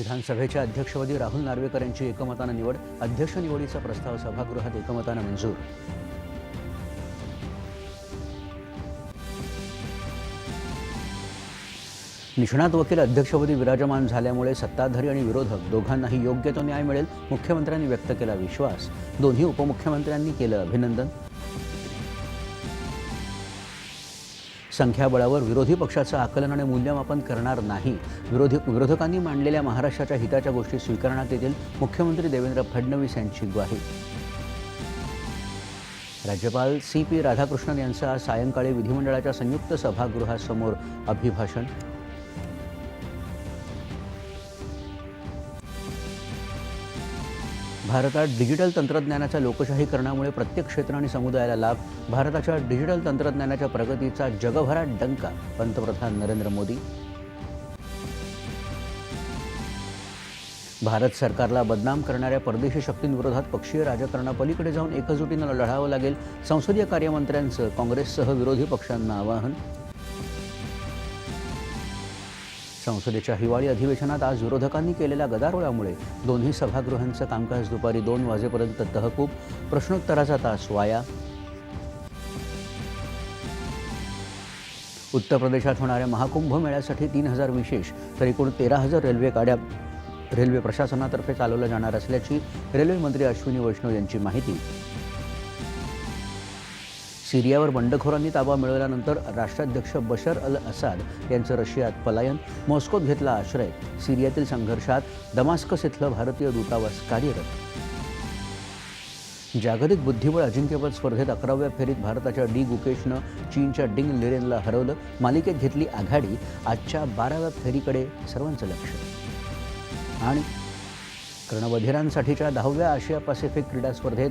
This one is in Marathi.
विधानसभेच्या अध्यक्षपदी राहुल नार्वेकर यांची एकमतानं निवड अध्यक्ष निवडीचा प्रस्ताव सभागृहात एकमतानं मंजूर. निष्णात वकील अध्यक्षपदी विराजमान झाल्यामुळे सत्ताधारी आणि विरोधक दोघांनाही योग्य तो न्याय मिळेल मुख्यमंत्र्यांनी व्यक्त केला विश्वास. दोन्ही उपमुख्यमंत्र्यांनी केलं अभिनंदन. संख्याबळावर विरोधी पक्षाचं आकलन आणि मूल्यमापन करणार नाही. विरोधी विरोधकांनी मांडलेल्या महाराष्ट्राच्या हिताच्या गोष्टी स्वीकारण्यात येतील मुख्यमंत्री देवेंद्र फडणवीस यांची ग्वाही. राज्यपाल सी पी राधाकृष्णन यांचं आज सायंकाळी विधिमंडळाच्या संयुक्त सभागृहासमोर अभिभाषण. भारतात डिजिटल तंत्रज्ञानाच्या लोकशाहीकरणामुळे प्रत्येक क्षेत्र आणि समुदायाला लाभ भारताच्या डिजिटल तंत्रज्ञानाच्या प्रगतीचा जगभरात डंका पंतप्रधान नरेंद्र मोदी. भारत सरकारला बदनाम करणाऱ्या परदेशी शक्तींविरोधात पक्षीय राजकारणापलीकडे जाऊन एकजुटीनं लढावं लागेल संसदीय कार्यमंत्र्यांचं काँग्रेससह विरोधी पक्षांना आवाहन. संसदेच्या हिवाळी अधिवेशनात आज विरोधकांनी केलेल्या गदारोळामुळे दोन्ही सभागृहांचं कामकाज दुपारी दोन वाजेपर्यंत तहकूब प्रश्नोत्तराचा तास वाया. उत्तर प्रदेशात होणाऱ्या महाकुंभ मेळ्यासाठी तीन हजार विशेष तर एकूण तेरा हजार रेल्वे गाड्या रेल्वे प्रशासनातर्फे चालवल्या जाणार असल्याची रेल्वे मंत्री अश्विनी वैष्णव यांची माहिती. सिरियावर बंडखोरांनी ताबा मिळवल्यानंतर राष्ट्राध्यक्ष बशर अल असाद यांचं रशियात पलायन मॉस्कोत घेतला आश्रय सिरियातील संघर्षात दमास्कस इथलं भारतीय दूतावास कार्यरत. जागतिक बुद्धिबळ अजिंक्यपद स्पर्धेत अकराव्या फेरीत भारताच्या डी गुकेशनं चीनच्या डिंग लिरेनला हरवलं मालिकेत घेतली आघाडी आजच्या बाराव्या फेरीकडे सर्वांचं लक्ष. आणि कर्णबधिरांसाठीच्या दहाव्या आशिया पॅसिफिक क्रीडा स्पर्धेत